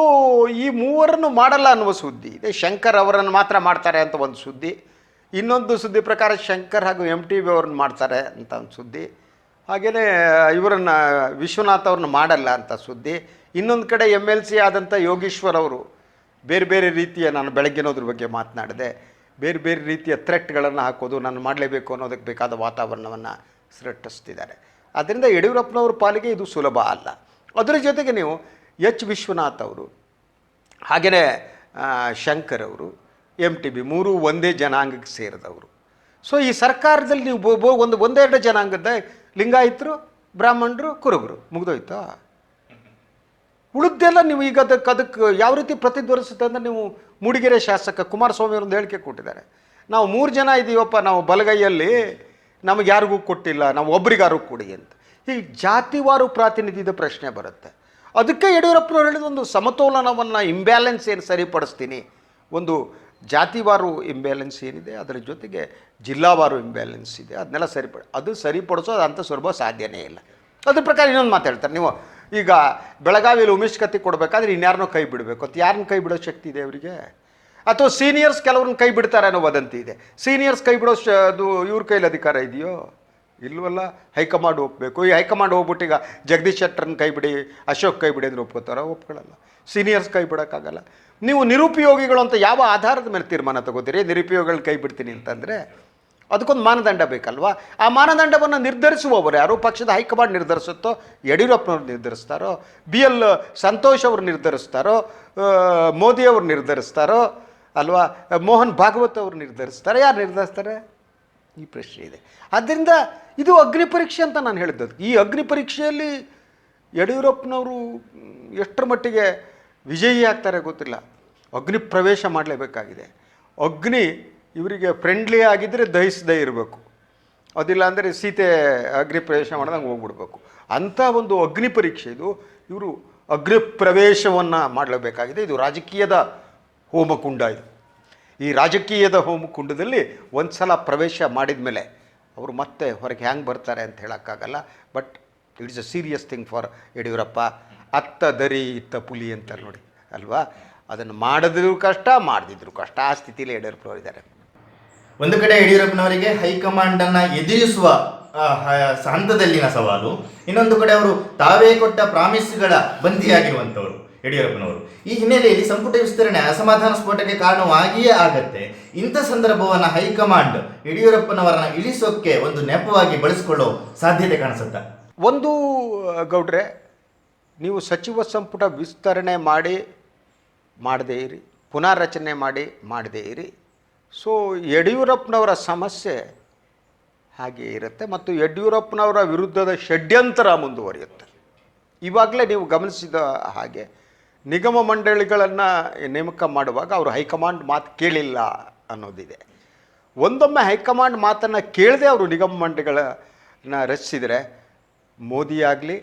Speaker 2: ಈ ಮೂವರನ್ನು ಮಾಡಲ್ಲ ಅನ್ನುವ ಸುದ್ದಿ ಇದೆ. ಶಂಕರ್ ಅವರನ್ನು ಮಾತ್ರ ಮಾಡ್ತಾರೆ ಅಂತ ಒಂದು ಸುದ್ದಿ. ಇನ್ನೊಂದು ಸುದ್ದಿ ಪ್ರಕಾರ ಶಂಕರ್ ಹಾಗೂ ಎಂ ಟಿ ಬಿ ಅವ್ರನ್ನ ಮಾಡ್ತಾರೆ ಅಂತ ಒಂದು ಸುದ್ದಿ. ಹಾಗೆಯೇ, ಇವರನ್ನು ವಿಶ್ವನಾಥ್ ಅವ್ರನ್ನ ಮಾಡಲ್ಲ ಅಂತ ಸುದ್ದಿ. ಇನ್ನೊಂದು ಕಡೆ ಎಂ ಎಲ್ ಸಿ ಆದಂಥ ಯೋಗೀಶ್ವರ್ ಅವರು ಬೇರೆ ಬೇರೆ ರೀತಿಯ ನಾನು ಬೆಳಗ್ಗೆನೋದ್ರ ಬಗ್ಗೆ ಮಾತನಾಡಿದೆ. ಬೇರೆ ಬೇರೆ ರೀತಿಯ ಥ್ರೆಟ್ಗಳನ್ನು ಹಾಕೋದು, ನಾನು ಮಾಡಲೇಬೇಕು ಅನ್ನೋದಕ್ಕೆ ಬೇಕಾದ ವಾತಾವರಣವನ್ನು ಸೃಷ್ಟಿಸ್ತಿದ್ದಾರೆ. ಆದ್ದರಿಂದ ಯಡಿಯೂರಪ್ಪನವ್ರ ಪಾಲಿಗೆ ಇದು ಸುಲಭ ಅಲ್ಲ. ಅದರ ಜೊತೆಗೆ ನೀವು ಎಚ್ ವಿಶ್ವನಾಥ್ ಅವರು ಹಾಗೆಯೇ ಶಂಕರ್ ಅವರು ಎಂ ಟಿ ಬಿ ಮೂರು ಒಂದೇ ಜನಾಂಗಕ್ಕೆ ಸೇರಿದವರು. ಸೊ ಈ ಸರ್ಕಾರದಲ್ಲಿ ನೀವು ಒಂದು, ಒಂದೆರಡು ಜನಾಂಗದ ಲಿಂಗಾಯಿತರು, ಬ್ರಾಹ್ಮಣರು, ಕುರುಬರು, ಮುಗಿದೋಯ್ತಾ? ಉಳಿದೆಲ್ಲ ನೀವು ಈಗ ಅದಕ್ಕೆ ಅದಕ್ಕೆ ಯಾವ ರೀತಿ ಪ್ರತಿಧ್ವನಿಸುತ್ತೆ ಅಂದರೆ ನೀವು ಮೂಡಿಗೆರೆ ಶಾಸಕ ಕುಮಾರಸ್ವಾಮಿ ಅವರೊಂದು ಹೇಳಿಕೆ ಕೊಟ್ಟಿದ್ದಾರೆ. ನಾವು ಮೂರು ಜನ ಇದ್ದೀವಪ್ಪ ನಾವು ಬಲಗೈಯಲ್ಲಿ ನಮಗೆ ಯಾರಿಗೂ ಕೊಟ್ಟಿಲ್ಲ, ನಾವು ಒಬ್ರಿಗಾರು ಕೊಡಿ ಅಂತ. ಈ ಜಾತಿವಾರು ಪ್ರಾತಿನಿಧ್ಯದ ಪ್ರಶ್ನೆ ಬರುತ್ತೆ. ಅದಕ್ಕೆ ಯಡಿಯೂರಪ್ಪನವ್ರು ಹೇಳಿದ ಒಂದು ಸಮತೋಲನವನ್ನು ಇಂಬ್ಯಾಲೆನ್ಸ್ ಏನು ಸರಿಪಡಿಸ್ತೀನಿ? ಒಂದು ಜಾತಿವಾರು ಇಂಬ್ಯಾಲೆನ್ಸ್ ಏನಿದೆ, ಅದರ ಜೊತೆಗೆ ಜಿಲ್ಲಾವಾರು ಇಂಬ್ಯಾಲೆನ್ಸ್ ಇದೆ, ಅದನ್ನೆಲ್ಲ ಸರಿಪಡ, ಅದು ಸರಿಪಡಿಸೋದು ಅಂಥ ಸುಲಭ ಸಾಧ್ಯನೇ ಇಲ್ಲ. ಅದ್ರ ಪ್ರಕಾರ ಇನ್ನೊಂದು ಮಾತಾಡ್ತಾರೆ ನೀವು ಈಗ ಬೆಳಗಾವಿಯಲ್ಲಿ ಉಮೇಶ್ ಕತ್ತಿ ಕೊಡಬೇಕಾದ್ರೆ ಇನ್ಯಾರನ್ನೋ ಕೈ ಬಿಡಬೇಕು ಅಂತ. ಯಾರನ್ನ ಕೈ ಬಿಡೋ ಶಕ್ತಿ ಇದೆ ಅವರಿಗೆ? ಅಥವಾ ಸೀನಿಯರ್ಸ್ ಕೆಲವ್ರನ್ನ ಕೈ ಬಿಡ್ತಾರೆ ಅನ್ನೋ ವದಂತಿ ಇದೆ. ಸೀನಿಯರ್ಸ್ ಕೈ ಬಿಡೋ ಅದು ಇವ್ರ ಕೈಲಿ ಅಧಿಕಾರ ಇದೆಯೋ? ಇಲ್ವಲ್ಲ? ಹೈಕಮಾಂಡ್ ಒಪ್ಪಬೇಕು ಈ ಹೈಕಮಾಂಡ್ ಹೋಗ್ಬಿಟ್ಟು ಈಗ ಜಗದೀಶ್ ಶೆಟ್ಟರ್ನ ಕೈ ಬಿಡಿ, ಅಶೋಕ್ ಕೈ ಬಿಡಿ ಅಂದ್ರೆ ಒಪ್ಕೋತಾರ? ಒಪ್ಕೊಳ್ಳಲ್ಲ ಸೀನಿಯರ್ಸ್ ಕೈ ಬಿಡೋಕ್ಕಾಗಲ್ಲ. ನೀವು ನಿರುಪಯೋಗಿಗಳು ಅಂತ ಯಾವ ಆಧಾರದ ಮೇಲೆ ತೀರ್ಮಾನ ತಗೋತೀರಿ? ನಿರುಪಯೋಗಿಗಳು ಕೈ ಬಿಡ್ತೀನಿ ಅಂತಂದರೆ ಅದಕ್ಕೊಂದು ಮಾನದಂಡ ಬೇಕಲ್ವಾ? ಆ ಮಾನದಂಡವನ್ನು ನಿರ್ಧರಿಸುವವರು ಯಾರು? ಪಕ್ಷದ ಹೈಕಮಾಂಡ್ ನಿರ್ಧರಿಸುತ್ತೋ? ಯಡಿಯೂರಪ್ಪನವ್ರು ನಿರ್ಧರಿಸ್ತಾರೋ? ಬಿ ಎಲ್ ಸಂತೋಷ್ ಅವರು ನಿರ್ಧರಿಸ್ತಾರೋ? ಮೋದಿಯವರು ನಿರ್ಧರಿಸ್ತಾರೋ? ಅಲ್ವಾ? ಮೋಹನ್ ಭಾಗವತ್ ಅವರು ನಿರ್ಧರಿಸ್ತಾರೆ. ಯಾರು ನಿರ್ಧರಿಸ್ತಾರೆ? ಈ ಪ್ರಶ್ನೆ ಇದೆ. ಆದ್ದರಿಂದ ಇದು ಅಗ್ನಿ ಪರೀಕ್ಷೆ ಅಂತ ನಾನು ಹೇಳಿದ್ದದ್ದು. ಈ ಅಗ್ನಿ ಪರೀಕ್ಷೆಯಲ್ಲಿ ಯಡಿಯೂರಪ್ಪನವರು ಎಷ್ಟರ ಮಟ್ಟಿಗೆ ವಿಜಯಿ ಆಗ್ತಾರೆ ಗೊತ್ತಿಲ್ಲ. ಅಗ್ನಿ ಪ್ರವೇಶ ಮಾಡಲೇಬೇಕಾಗಿದೆ. ಅಗ್ನಿ ಇವರಿಗೆ ಫ್ರೆಂಡ್ಲಿ ಆಗಿದ್ದರೆ ದಹಿಸದೇ ಇರಬೇಕು. ಅದಿಲ್ಲ ಅಂದರೆ ಸೀತೆ ಅಗ್ನಿ ಪ್ರವೇಶ ಮಾಡ್ದಂಗೆ ಹೋಗ್ಬಿಡ್ಬೇಕು. ಅಂಥ ಒಂದು ಅಗ್ನಿ ಪರೀಕ್ಷೆ ಇದು. ಇವರು ಅಗ್ನಿ ಪ್ರವೇಶವನ್ನು ಮಾಡಲೇಬೇಕಾಗಿದೆ. ಇದು ರಾಜಕೀಯದ ಹೋಮಕುಂಡ ಇದು ಈ ರಾಜಕೀಯದ ಹೋಮಕುಂಡದಲ್ಲಿ ಒಂದು ಸಲ ಪ್ರವೇಶ ಮಾಡಿದ ಮೇಲೆ ಅವರು ಮತ್ತೆ ಹೊರಗೆ ಹ್ಯಾಂಗೆ ಬರ್ತಾರೆ ಅಂತ ಹೇಳೋಕ್ಕಾಗಲ್ಲ, but it's a serious thing for Yediyurappa. ಅತ್ತ ದರಿ ಇತ್ತ ಪುಲಿ ಅಂತಾರೆ ನೋಡಿ, ಅಲ್ವಾ? ಅದನ್ನು ಮಾಡಿದ್ರು ಕಷ್ಟ, ಮಾಡದಿದ್ರು ಕಷ್ಟ. ಆ ಸ್ಥಿತಿಯಲ್ಲಿ ಯಡಿಯೂರಪ್ಪನವರು ಇದ್ದಾರೆ.
Speaker 1: ಒಂದು ಕಡೆ ಯಡಿಯೂರಪ್ಪನವರಿಗೆ ಹೈಕಮಾಂಡನ್ನು ಎದುರಿಸುವ ಹಂತದಲ್ಲಿನ ಸವಾಲು, ಇನ್ನೊಂದು ಕಡೆ ಅವರು ತಾವೇ ಕೊಟ್ಟ ಪ್ರಾಮಿಸ್ಗಳ ಬಂದಿಯಾಗಿರುವಂಥವರು. ಯಡಿಯೂರಪ್ಪನವರು. ಈ ಹಿನ್ನೆಲೆಯಲ್ಲಿ ಸಂಪುಟ ವಿಸ್ತರಣೆ ಅಸಮಾಧಾನ ಸ್ಫೋಟಕ್ಕೆ ಕಾರಣವಾಗಿಯೇ ಆಗತ್ತೆ. ಇಂಥ ಸಂದರ್ಭವನ್ನು ಹೈಕಮಾಂಡ್ ಯಡಿಯೂರಪ್ಪನವರನ್ನ ಇಳಿಸೋಕ್ಕೆ ಒಂದು ನೆಪವಾಗಿ ಬಳಸಿಕೊಳ್ಳೋ ಸಾಧ್ಯತೆ ಕಾಣಿಸುತ್ತೆ?
Speaker 2: ಒಂದು, ಗೌಡ್ರೆ, ನೀವು ಸಚಿವ ಸಂಪುಟ ವಿಸ್ತರಣೆ ಮಾಡಿ, ಮಾಡದೇ ಇರಿ. ಪುನಾರಚನೆ ಮಾಡಿ, ಮಾಡದೇ ಇರಿ. ಸೊ ಯಡಿಯೂರಪ್ಪನವರ ಸಮಸ್ಯೆ ಹಾಗೆ ಇರುತ್ತೆ ಮತ್ತು ಯಡಿಯೂರಪ್ಪನವರ ವಿರುದ್ಧದ ಷಡ್ಯಂತರ ಮುಂದುವರಿಯುತ್ತೆ. ಇವಾಗಲೇ ನೀವು ಗಮನಿಸಿದ ಹಾಗೆ ನಿಗಮ ಮಂಡಳಿಗಳನ್ನು ನೇಮಕ ಮಾಡುವಾಗ ಅವರು ಹೈಕಮಾಂಡ್ ಮಾತು ಕೇಳಿಲ್ಲ ಅನ್ನೋದಿದೆ. ಒಂದೊಮ್ಮೆ ಹೈಕಮಾಂಡ್ ಮಾತನ್ನು ಕೇಳದೆ ಅವರು ನಿಗಮ ಮಂಡಳಿಗಳನ್ನ ರಚಿಸಿದರೆ ಮೋದಿ ಆಗಲಿ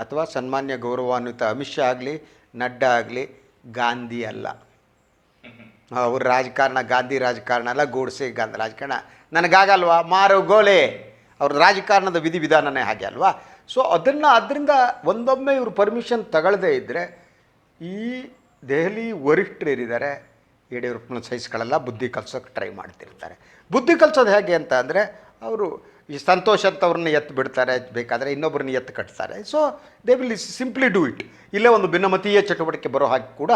Speaker 2: ಅಥವಾ ಸನ್ಮಾನ್ಯ ಗೌರವಾನ್ವಿತ ಅಮಿತ್ ಶಾ ಆಗಲಿ ನಡ್ಡಾ ಆಗಲಿ ಗಾಂಧಿ ಅಲ್ಲ. ಅವ್ರ ರಾಜಕಾರಣ ಗಾಂಧಿ ರಾಜಕಾರಣ ಅಲ್ಲ ಗೋಡ್ಸೆ ಗಾಂಧಿ ರಾಜಕಾರಣ. ನನಗಾಗಲ್ವಾ? ಮಾರು ಗೋಲೆ. ಅವ್ರ ರಾಜಕಾರಣದ ವಿಧಿವಿಧಾನನೇ ಹಾಗೆ ಅಲ್ವಾ? ಸೊ ಅದನ್ನು ಅದರಿಂದ ಒಂದೊಮ್ಮೆ ಇವರು ಪರ್ಮಿಷನ್ ತಗೊಳ್ಳದೇ ಇದ್ದರೆ ಈ ದೆಹಲಿ ವರಿಷ್ಠರೇನಿದ್ದಾರೆ ಯಡಿಯೂರಪ್ಪನ ಸಹಿಸ್ಕೊಳ್ಳಲ್ಲ, ಬುದ್ಧಿ ಕಲ್ಸೋಕ್ಕೆ ಟ್ರೈ ಮಾಡ್ತಿರ್ತಾರೆ. ಬುದ್ಧಿ ಕಲ್ಸೋದು ಹೇಗೆ ಅಂತ ಅಂದರೆ, ಅವರು ಈ ಸಂತೋಷ್ ಅಂತವ್ರನ್ನ ಎತ್ತು ಬಿಡ್ತಾರೆ, ಬೇಕಾದರೆ ಇನ್ನೊಬ್ಬರನ್ನ ಎತ್ತು ಕಟ್ತಾರೆ. So they will simply do it ಇಲ್ಲೇ ಒಂದು ಭಿನ್ನಮತೀಯ ಚಟುವಟಿಕೆ ಬರೋ ಹಾಗೆ ಕೂಡ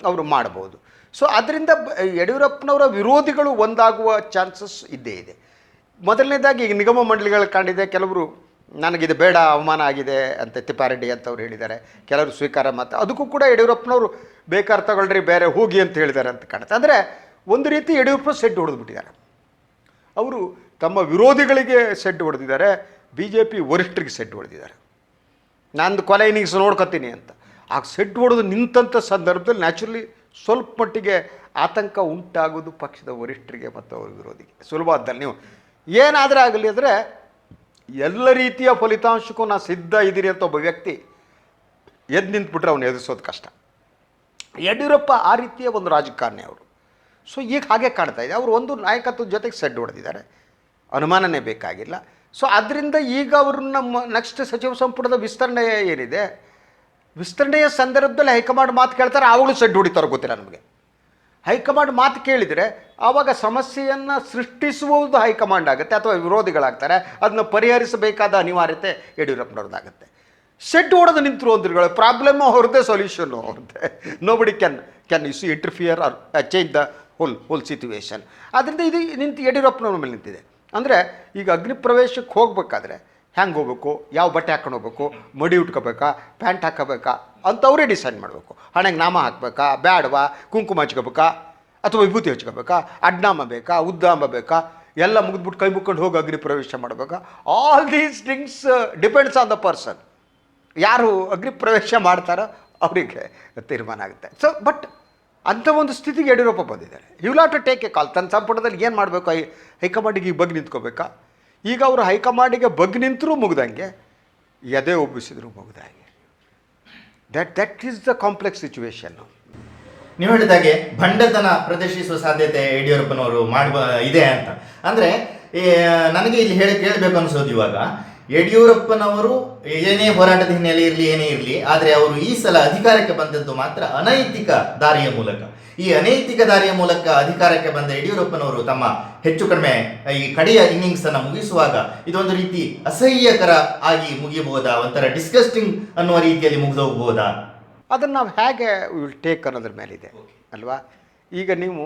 Speaker 2: ಅವರು ಮಾಡ್ಬೋದು. ಸೊ ಅದರಿಂದ ಯಡಿಯೂರಪ್ಪನವರ ವಿರೋಧಿಗಳು ಒಂದಾಗುವ ಚಾನ್ಸಸ್ ಇದ್ದೇ ಇದೆ. ಮೊದಲನೇದಾಗಿ ಈಗ ನಿಗಮ ಮಂಡಳಿಗಳು ಕಂಡಿದೆ ಕೆಲವರು ನನಗಿದು ಬೇಡ, ಅವಮಾನ ಆಗಿದೆ ಅಂತ ತಿಪ್ಪಾರೆಡ್ಡಿ ಅಂತ ಅವ್ರು ಹೇಳಿದ್ದಾರೆ. ಕೆಲವರು ಸ್ವೀಕಾರ ಮತ್ತು ಅದಕ್ಕೂ ಕೂಡ ಯಡಿಯೂರಪ್ಪನವರು ಬೇಕಾದ್ರೆ ತಗೊಳ್ರಿ, ಬೇರೆ ಹೋಗಿ ಅಂತ ಹೇಳಿದ್ದಾರೆ ಅಂತ ಕಾಣುತ್ತೆ. ಅಂದರೆ ಒಂದು ರೀತಿ ಯಡಿಯೂರಪ್ಪ ಸೆಡ್ ಹೊಡೆದ್ಬಿಟ್ಟಿದ್ದಾರೆ. ಅವರು ತಮ್ಮ ವಿರೋಧಿಗಳಿಗೆ ಸೆಡ್ ಹೊಡೆದಿದ್ದಾರೆ ಬಿ ಜೆ ಪಿ ವರಿಷ್ಠರಿಗೆ ಸೆಡ್ ಹೊಡೆದಿದ್ದಾರೆ. ನಂದು ಕೊಲೆ ಇನ್ನಿಂಗ್ಸ್ ನೋಡ್ಕೊತೀನಿ ಅಂತ. ಆ ಸೆಡ್ ಹೊಡೆದು ನಿಂತಂಥ ಸಂದರ್ಭದಲ್ಲಿ ನ್ಯಾಚುರಲಿ ಸ್ವಲ್ಪ ಮಟ್ಟಿಗೆ ಆತಂಕ ಉಂಟಾಗೋದು ಪಕ್ಷದ ವರಿಷ್ಠರಿಗೆ ಮತ್ತು ಅವರ ವಿರೋಧಿಗೆ. ಸುಲಭದಲ್ಲಿ ನೀವು. ಏನಾದರೂ ಆಗಲಿ ಅಂದರೆ ಎಲ್ಲ ರೀತಿಯ ಫಲಿತಾಂಶಕ್ಕೂ ನಾನು ಸಿದ್ಧ ಇದ್ದೀರಿ ಅಂತ ಒಬ್ಬ ವ್ಯಕ್ತಿ ಎದ್ದು ನಿಂತ್ಬಿಟ್ರೆ ಅವನು ಎದುರಿಸೋದು ಕಷ್ಟ. ಯಡಿಯೂರಪ್ಪ ಆ ರೀತಿಯ ಒಂದು ರಾಜಕಾರಣಿ ಅವರು. ಸೊ ಈಗ ಹಾಗೆ ಕಾಣ್ತಾ ಇದೆ. ಅವರು ಒಂದು ನಾಯಕತ್ವದ ಜೊತೆಗೆ ಸೆಡ್ ಹೊಡೆದಿದ್ದಾರೆ. ಅನುಮಾನನೇ ಬೇಕಾಗಿಲ್ಲ. ಸೊ ಅದರಿಂದ ಈಗ ಅವ್ರನ್ನ ನೆಕ್ಸ್ಟ್ ಸಚಿವ ಸಂಪುಟದ ವಿಸ್ತರಣೆ ಏನಿದೆ? ವಿಸ್ತರಣೆಯ ಸಂದರ್ಭದಲ್ಲಿ ಹೈಕಮಾಂಡ್ ಮಾತು ಕೇಳ್ತಾರೆ ಆವಾಗಲೂ ಸೆಡ್ ಹೊಡಿತಾರೋ ಗೊತ್ತಿಲ್ಲ ನಮಗೆ. ಹೈಕಮಾಂಡ್ ಮಾತು ಕೇಳಿದರೆ ಆವಾಗ ಸಮಸ್ಯೆಯನ್ನು ಸೃಷ್ಟಿಸುವುದು ಹೈಕಮಾಂಡ್ ಆಗುತ್ತೆ ಅಥವಾ ವಿರೋಧಿಗಳಾಗ್ತಾರೆ. ಅದನ್ನು ಪರಿಹರಿಸಬೇಕಾದ ಅನಿವಾರ್ಯತೆ ಯಡಿಯೂರಪ್ಪನವ್ರದ್ದಾಗುತ್ತೆ. ಸೆಟ್ ಹೊಡೆದು ನಿಂತರು ಅಂದ್ರುಗಳು ಪ್ರಾಬ್ಲಮ್ ಅವ್ರದ್ದೇ ಸೊಲ್ಯೂಷನ್ನು ಅವ್ರದ್ದೇ. Nobody can can you see interfere or change the whole whole situation ಆದ್ದರಿಂದ ಇದು ನಿಂತು ಯಡಿಯೂರಪ್ಪನವ್ರ ಮೇಲೆ ನಿಂತಿದೆ. ಅಂದರೆ ಈಗ ಅಗ್ನಿ ಪ್ರವೇಶಕ್ಕೆ ಹೋಗಬೇಕಾದ್ರೆ ಹೆಂಗೆ ಹೋಗ್ಬೇಕು? ಯಾವ ಬಟ್ಟೆ ಹಾಕೊಂಡು ಹೋಗ್ಬೇಕು? ಮಡಿ ಉಟ್ಕೋಬೇಕಾ? ಪ್ಯಾಂಟ್ ಹಾಕೋಬೇಕಾ ಅಂತ ಅವರೇ ಡಿಸೈಡ್ ಮಾಡಬೇಕು. ಹಣೆಗೆ ನಾಮ ಹಾಕ್ಬೇಕಾ? ಬ್ಯಾಡವಾ? ಕುಂಕುಮ ಹಚ್ಕೋಬೇಕಾ? ಅಥವಾ ವಿಭೂತಿ ಹಚ್ಕೋಬೇಕಾ? ಅಡ್ನಾಮ ಬೇಕಾ? ಉದ್ದಾಮ ಬೇಕಾ? ಎಲ್ಲ ಮುಗಿದ್ಬಿಟ್ಟು ಕೈ ಮುಕ್ಕೊಂಡು ಹೋಗಿ ಅಗ್ನಿ ಪ್ರವೇಶ ಮಾಡಬೇಕಾ? All these things depends on the person ಯಾರು ಅಗ್ನಿ ಪ್ರವೇಶ ಮಾಡ್ತಾರೋ ಅವರಿಗೆ ತೀರ್ಮಾನ ಆಗುತ್ತೆ. ಸೊ ಬಟ್ ಅಂಥ ಒಂದು ಸ್ಥಿತಿಗೆ ಯಡಿಯೂರಪ್ಪ ಬಂದಿದ್ದಾರೆ. You lot to take a call ತನ್ನ ಸಂಪುಟದಲ್ಲಿ ಏನು ಮಾಡಬೇಕು? ಹೈಕಮಾಂಡಿಗೆ ಈ ಬಗ್ಗೆ ನಿಂತ್ಕೋಬೇಕಾ? ಈಗ ಅವರು ಹೈಕಮಾಂಡಿಗೆ ಬಗ್ ನಿಂತರೂ ಮುಗ್ದಂಗೆ, ಎದೆ ಒಬ್ಬಿಸಿದ್ರು ಮುಗ್ದಂಗೆ. That that is the complex situation
Speaker 1: ನೀವು ಹೇಳಿದಾಗೆ ಭಂಡತನ ಪ್ರದರ್ಶಿಸುವ ಸಾಧ್ಯತೆ ಯಡಿಯೂರಪ್ಪನವರು ಮಾಡುವ, ಇದೆ ಅಂತ. ಅಂದರೆ ನನಗೆ ಇಲ್ಲಿ ಹೇಳಿ, ಕೇಳಬೇಕು ಅನ್ಸೋದು ಇವಾಗ. ಯಡಿಯೂರಪ್ಪನವರು ಏನೇ ಹೋರಾಟದ ಹಿನ್ನೆಲೆ ಇರಲಿ, ಏನೇ ಇರಲಿ, ಆದರೆ ಅವರು ಈ ಸಲ ಅಧಿಕಾರಕ್ಕೆ ಬಂದದ್ದು ಮಾತ್ರ ಅನೈತಿಕ ದಾರಿಯ ಮೂಲಕ. ಈ ಅನೈತಿಕ ದಾರಿಯ ಮೂಲಕ ಅಧಿಕಾರಕ್ಕೆ ಬಂದ ಯಡಿಯೂರಪ್ಪನವರು ತಮ್ಮ ಹೆಚ್ಚು ಕಡಿಮೆ ಈ ಕಡೆಯ ಇನ್ನಿಂಗ್ಸ್ ಅನ್ನು ಮುಗಿಸುವಾಗ ಇದೊಂದು ರೀತಿ ಅಸಹ್ಯಕರ ಆಗಿ ಮುಗಿಯಬಹುದಾ? ಒಂಥರ ಡಿಸ್ಕಸ್ಟಿಂಗ್ ಅನ್ನುವ ರೀತಿಯಲ್ಲಿ ಮುಗಿದೋಗ್ಬೋದಾ
Speaker 2: ಅದನ್ನು ನಾವು ಹೇಗೆ ವಿಲ್ ಟೇಕ್ ಅನ್ನೋದ್ರ ಮೇಲಿದೆ ಅಲ್ವಾ? ಈಗ ನೀವು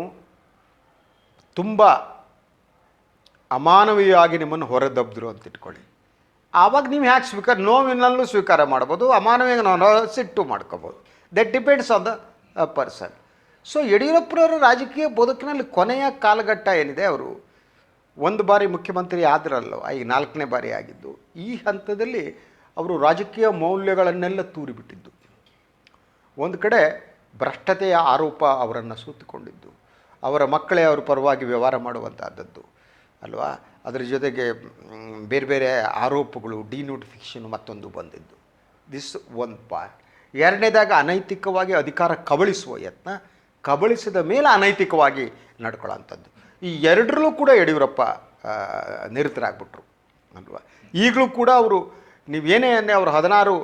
Speaker 2: ತುಂಬ ಅಮಾನವೀಯವಾಗಿ ನಿಮ್ಮನ್ನು ಹೊರದಬ್ದ್ರು ಅಂತ ಇಟ್ಕೊಳ್ಳಿ. ಆವಾಗ ನೀವು ಹ್ಯಾಕ್ ಸ್ವೀಕಾರ ನೋವಿನಲ್ಲೂ ಸ್ವೀಕಾರ ಮಾಡ್ಬೋದು ಅಮಾನವೀಯ ನಾವು ಸಿಟ್ಟು ಮಾಡ್ಕೋಬೋದು. That depends on the person so ಯಡಿಯೂರಪ್ಪನವರ ರಾಜಕೀಯ ಬದುಕಿನಲ್ಲಿ ಕೊನೆಯ ಕಾಲಘಟ್ಟ ಏನಿದೆ ಅವರು? ಒಂದು ಬಾರಿ ಮುಖ್ಯಮಂತ್ರಿ ಆದ್ರಲ್ಲೋ ಈಗ ನಾಲ್ಕನೇ ಬಾರಿ ಆಗಿದ್ದು. ಈ ಹಂತದಲ್ಲಿ ಅವರು ರಾಜಕೀಯ ಮೌಲ್ಯಗಳನ್ನೆಲ್ಲ ತೂರಿಬಿಟ್ಟಿದ್ದು. ಒಂದು ಕಡೆ ಭ್ರಷ್ಟತೆಯ ಆರೋಪ ಅವರನ್ನು ಸುತ್ತಿಕೊಂಡಿದ್ದು ಅವರ ಮಕ್ಕಳೇ ಅವರ ಪರವಾಗಿ ವ್ಯವಹಾರ ಮಾಡುವಂಥದ್ದು ಅಲ್ವಾ? ಅದರ ಜೊತೆಗೆ ಬೇರೆ ಬೇರೆ ಆರೋಪಗಳು, ಡಿನೋಟಿಫಿಕೇಷನ್ ಮತ್ತೊಂದು ಬಂದಿದ್ದು. ದಿಸ್ ಒಂದು ಪಾರ್ಟ್ ಎರಡನೇದಾಗ ಅನೈತಿಕವಾಗಿ ಅಧಿಕಾರ ಕಬಳಿಸುವ ಯತ್ನ. ಕಬಳಿಸಿದ ಮೇಲೆ ಅನೈತಿಕವಾಗಿ ನಡ್ಕೊಳ್ಳೋಂಥದ್ದು ಈ ಎರಡರಲ್ಲೂ ಕೂಡ ಯಡಿಯೂರಪ್ಪ ನಿರತರಾಗ್ಬಿಟ್ರು ಅಲ್ವಾ? ಈಗಲೂ ಕೂಡ ಅವರು ನೀವೇನೇ ಅನ್ನೇ ಅವರು ಹದಿನಾರು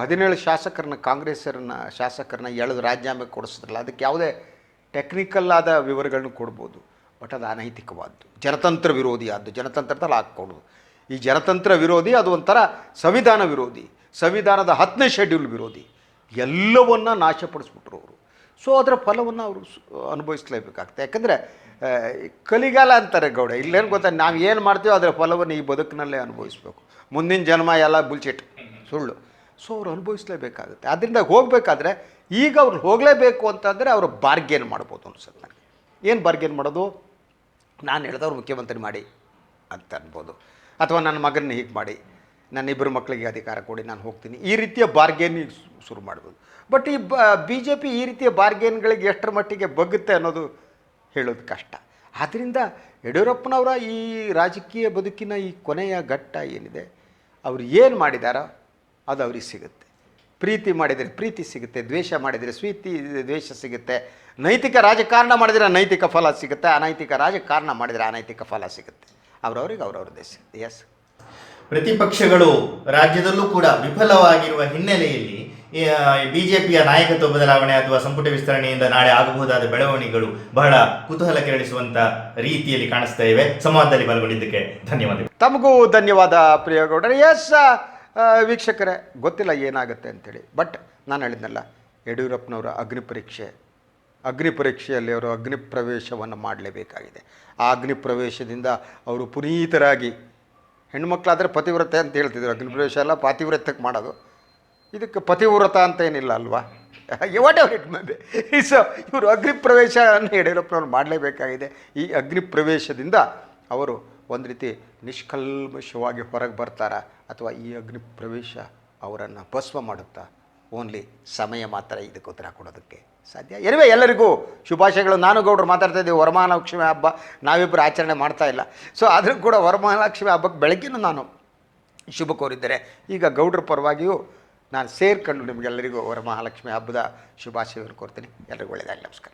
Speaker 2: ಹದಿನೇಳು ಶಾಸಕರನ್ನ, ಕಾಂಗ್ರೆಸ್ಸರನ್ನ ಶಾಸಕರನ್ನ ಎಳೆದು ರಾಜೀನಾಮೆ ಕೊಡಿಸಿದ್ರಲ್ಲ, ಅದಕ್ಕೆ ಯಾವುದೇ ಟೆಕ್ನಿಕಲ್ ಆದ ವಿವರಗಳನ್ನ ಕೊಡ್ಬೋದು. ಬಟ್ ಅದು ಅನೈತಿಕವಾದ್ದು. ಜನತಂತ್ರ ವಿರೋಧಿಯಾದ್ದು ಜನತಂತ್ರದಲ್ಲಿ ಹಾಕ್ಕೊಡೋದು ಈ ಜನತಂತ್ರ ವಿರೋಧಿ ಅದು ಒಂಥರ ಸಂವಿಧಾನ ವಿರೋಧಿ. ಸಂವಿಧಾನದ ಹತ್ತನೇ ಶೆಡ್ಯೂಲ್ ವಿರೋಧಿ. ಎಲ್ಲವನ್ನ ನಾಶಪಡಿಸ್ಬಿಟ್ರು ಅವರು. ಸೊ ಅದರ ಫಲವನ್ನು ಅವರು ಅನುಭವಿಸ್ಲೇಬೇಕಾಗ್ತದೆ. ಯಾಕಂದರೆ ಕಲಿಗಾಲ ಅಂತಾರೆ ಗೌಡ ಇಲ್ಲೇನು ಗೊತ್ತಾ, ನಾವು ಏನು ಮಾಡ್ತೀವೋ ಅದರ ಫಲವನ್ನು ಈ ಬದುಕಿನಲ್ಲೇ ಅನುಭವಿಸ್ಬೇಕು. ಮುಂದಿನ ಜನ್ಮ ಎಲ್ಲ ಬುಲ್ಚಿಟ್ ಸುಳ್ಳು. ಸೊ ಅವ್ರು ಅನುಭವಿಸಲೇಬೇಕಾಗುತ್ತೆ. ಅದರಿಂದ ಹೋಗಬೇಕಾದ್ರೆ, ಈಗ ಅವ್ರು ಹೋಗಲೇಬೇಕು ಅಂತಂದರೆ ಅವರು ಬಾರ್ಗೇನ್ ಮಾಡ್ಬೋದು ಅನ್ಸುತ್ತೆ ನನಗೆ. ಏನು ಬಾರ್ಗೇನ್ ಮಾಡೋದು? ನಾನು ಹೇಳಿದವ್ರು ಮುಖ್ಯಮಂತ್ರಿ ಮಾಡಿ ಅಂತ ಅನ್ಬೋದು. ಅಥವಾ ನನ್ನ ಮಗನ ಹೀಗೆ ಮಾಡಿ ನನ್ನಿಬ್ಬರು ಮಕ್ಕಳಿಗೆ ಅಧಿಕಾರ ಕೊಡಿ, ನಾನು ಹೋಗ್ತೀನಿ. ಈ ರೀತಿಯ ಬಾರ್ಗೇನಿಗೆ ಶುರು ಮಾಡ್ಬೋದು. ಬಟ್ ಈ ಬಿ ಜೆ ಪಿ ಈ ರೀತಿಯ ಬಾರ್ಗೇನ್ಗಳಿಗೆ ಎಷ್ಟರ ಮಟ್ಟಿಗೆ ಬಗ್ಗುತ್ತೆ ಅನ್ನೋದು ಹೇಳೋದು ಕಷ್ಟ. ಆದ್ದರಿಂದ ಯಡಿಯೂರಪ್ಪನವರ ಈ ರಾಜಕೀಯ ಬದುಕಿನ ಈ ಕೊನೆಯ ಘಟ್ಟ ಏನಿದೆ, ಅವರು ಏನು ಮಾಡಿದಾರೋ ಅದು ಅವ್ರಿಗೆ ಸಿಗುತ್ತೆ. ಪ್ರೀತಿ ಮಾಡಿದರೆ ಪ್ರೀತಿ ಸಿಗುತ್ತೆ, ದ್ವೇಷ ಮಾಡಿದರೆ ಸ್ವೀತಿ, ದ್ವೇಷ ಸಿಗುತ್ತೆ. ನೈತಿಕ ರಾಜಕಾರಣ ಮಾಡಿದರೆ ನೈತಿಕ ಫಲ ಸಿಗುತ್ತೆ, ಅನೈತಿಕ ರಾಜಕಾರಣ ಮಾಡಿದರೆ ಅನೈತಿಕ ಫಲ ಸಿಗುತ್ತೆ. ಅವ್ರವ್ರಿಗೆ ಅವ್ರವ್ರದ್ದೇ ಸಿಗುತ್ತೆ. ಎಸ್
Speaker 1: ಪ್ರತಿಪಕ್ಷಗಳು ರಾಜ್ಯದಲ್ಲೂ ಕೂಡ ವಿಫಲವಾಗಿರುವ ಹಿನ್ನೆಲೆಯಲ್ಲಿ ಬಿಜೆಪಿಯ ನಾಯಕತ್ವ ಬದಲಾವಣೆ ಅಥವಾ ಸಂಪುಟ ವಿಸ್ತರಣೆಯಿಂದ ನಾಳೆ ಆಗಬಹುದಾದ ಬೆಳವಣಿಗೆಗಳು ಬಹಳ ಕುತೂಹಲ ಕೆರಳಿಸುವಂತ ರೀತಿಯಲ್ಲಿ ಕಾಣಿಸ್ತಾ ಇವೆ. ಸಂವಾದದಲ್ಲಿ ಪಾಲ್ಗೊಂಡಿದ್ದಕ್ಕೆ ಧನ್ಯವಾದಗಳು.
Speaker 2: ತಮಗೂ ಧನ್ಯವಾದ ಪ್ರಿಯಗೌಡರು. ಎಸ್ ವೀಕ್ಷಕರೇ, ಗೊತ್ತಿಲ್ಲ ಏನಾಗುತ್ತೆ ಅಂತೇಳಿ. ಬಟ್ ನಾನು ಹೇಳಿದ್ನಲ್ಲ, ಯಡಿಯೂರಪ್ಪನವರ ಅಗ್ನಿ ಪರೀಕ್ಷೆ, ಅಗ್ನಿ ಪರೀಕ್ಷೆಯಲ್ಲಿ ಅವರು ಅಗ್ನಿ ಪ್ರವೇಶವನ್ನು ಮಾಡಲೇಬೇಕಾಗಿದೆ. ಆ ಅಗ್ನಿ ಪ್ರವೇಶದಿಂದ ಅವರು ಪುನೀತರಾಗಿ ಹೆಣ್ಮಕ್ಳಾದರೆ ಪತಿವ್ರತೆ ಅಂತ ಹೇಳ್ತಿದ್ರು. ಅಗ್ನಿ ಪ್ರವೇಶ ಎಲ್ಲ ಪಾತಿವ್ರತಕ್ಕೆ ಮಾಡೋದು. ಇದಕ್ಕೆ ಪತಿವ್ರತ ಅಂತ ಏನಿಲ್ಲ ಅಲ್ವಾ? Whatever it may be so ಇವರು ಅಗ್ನಿ ಪ್ರವೇಶವನ್ನು ಯಡಿಯೂರಪ್ಪನವ್ರು ಮಾಡಲೇಬೇಕಾಗಿದೆ. ಈ ಅಗ್ನಿ ಪ್ರವೇಶದಿಂದ ಅವರು ಒಂದು ರೀತಿ ನಿಷ್ಕಲ್ಮಶವಾಗಿ ಹೊರಗೆ ಬರ್ತಾರಾ? ಅಥವಾ ಈ ಅಗ್ನಿ ಪ್ರವೇಶ ಅವರನ್ನು ಭಸ್ವ ಮಾಡುತ್ತಾ? ಓನ್ಲಿ ಸಮಯ ಮಾತ್ರ ಇದಕ್ಕೆ ಉತ್ತರ ಕೊಡೋದಕ್ಕೆ ಸಾಧ್ಯ? ಎನಿವೆ ಎಲ್ಲರಿಗೂ ಶುಭಾಶಯಗಳು. ನಾನು ಗೌಡರು ಮಾತಾಡ್ತಾ ಇದ್ದೀವಿ. ವರಮಹಾಲಕ್ಷ್ಮಿ ಹಬ್ಬ ನಾವಿಬ್ಬರು ಆಚರಣೆ ಮಾಡ್ತಾ ಇಲ್ಲ. ಸೊ ಆದರೂ ಕೂಡ ವರಮಹಾಲಕ್ಷ್ಮಿ ಹಬ್ಬಕ್ಕೆ ಬೆಳಗ್ಗೆನೂ ನಾನು ಶುಭ ಕೋರಿದ್ದರೆ ಈಗ ಗೌಡ್ರ ಪರವಾಗಿಯೂ ನಾನು ಸೇರ್ಕೊಂಡು ನಿಮಗೆಲ್ಲರಿಗೂ ಅವರ ಮಹಾಲಕ್ಷ್ಮಿ ಹಬ್ಬದ ಶುಭಾಶಯವನ್ನು ಕೊಡ್ತೀನಿ ಎಲ್ಲರಿಗೂ ಒಳ್ಳೆಯದಾಗಲಿ. ನಮಸ್ಕಾರ.